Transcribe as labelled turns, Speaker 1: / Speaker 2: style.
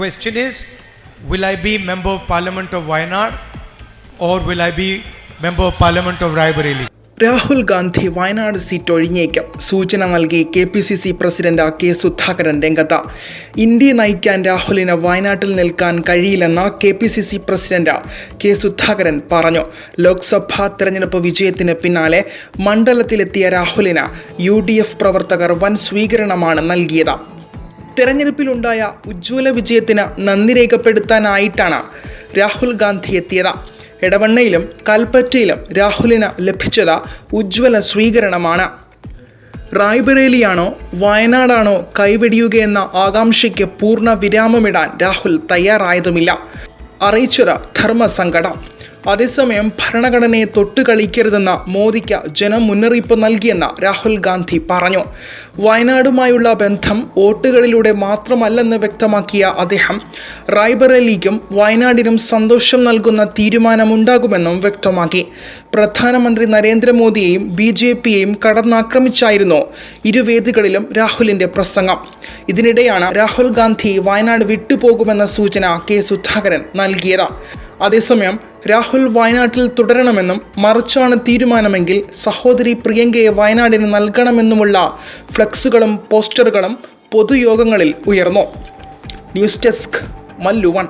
Speaker 1: Question is, will I be member of parliament of Wayanad or will I be member of parliament of raibareli
Speaker 2: Rahul Gandhi Wayanad seat ഒഴിഞ്ഞേക്കും. സൂചന നൽകി K P C C president K Sudhakaran രംഗത്ത്. India നയിക്കാൻ രാഹുലിന് വയനാട്ടിൽ നിൽക്കാൻ കഴിയില്ലെന്ന് K P C C president K Sudhakaran പറഞ്ഞു. ലോക്സഭാ തെരഞ്ഞെടുപ്പ് വിജയത്തിന് പിന്നാലെ മണ്ഡലത്തിലെത്തിയ രാഹുലിന് യു ഡി എഫ് പ്രവർത്തകർ വൻ സ്വീകരണമാണ് നൽകിയത്. തെരഞ്ഞെടുപ്പിലുണ്ടായ ഉജ്ജ്വല വിജയത്തിന് നന്ദി രേഖപ്പെടുത്താനായിട്ടാണ് രാഹുൽ ഗാന്ധി എത്തിയത്. എടവണ്ണയിലും കൽപ്പറ്റയിലും രാഹുലിന് ലഭിച്ചത് ഉജ്ജ്വല സ്വീകരണമാണ്. റായ്ബറേലിയാണോ വയനാടാണോ കൈവെടിയുകയെന്ന ആകാംക്ഷയ്ക്ക് പൂർണ വിരാമമിടാൻ രാഹുൽ തയ്യാറായതുമില്ല. അറിയിച്ചത് ധർമ്മസങ്കടം. അതേസമയം ഭരണഘടനയെ തൊട്ട് കളിക്കരുതെന്ന മോദിക്ക് ജനം മുന്നറിയിപ്പ് നൽകിയെന്ന് രാഹുൽ ഗാന്ധി പറഞ്ഞു. വയനാടുമായുള്ള ബന്ധം വോട്ടുകളിലൂടെ മാത്രമല്ലെന്ന് വ്യക്തമാക്കിയ അദ്ദേഹം റായ്ബറേലിക്കും വയനാടിനും സന്തോഷം നൽകുന്ന തീരുമാനമുണ്ടാകുമെന്നും വ്യക്തമാക്കി. പ്രധാനമന്ത്രി നരേന്ദ്രമോദിയെയും ബി ജെ പിയെയും കടന്നാക്രമിച്ചായിരുന്നു ഇരുവേദികളിലും രാഹുലിന്റെ പ്രസംഗം. ഇതിനിടെയാണ് രാഹുൽ ഗാന്ധി വയനാട് വിട്ടുപോകുമെന്ന സൂചന കെ സുധാകരൻ നൽകിയത്. അതേസമയം രാഹുൽ വയനാട്ടിൽ തുടരണമെന്നും മറിച്ചാണ് തീരുമാനമെങ്കിൽ സഹോദരി പ്രിയങ്കയെ വയനാടിന് നൽകണമെന്നുമുള്ള ഫ്ലക്സുകളും പോസ്റ്ററുകളും പൊതുയോഗങ്ങളിൽ ഉയർന്നു. News desk Mallu one.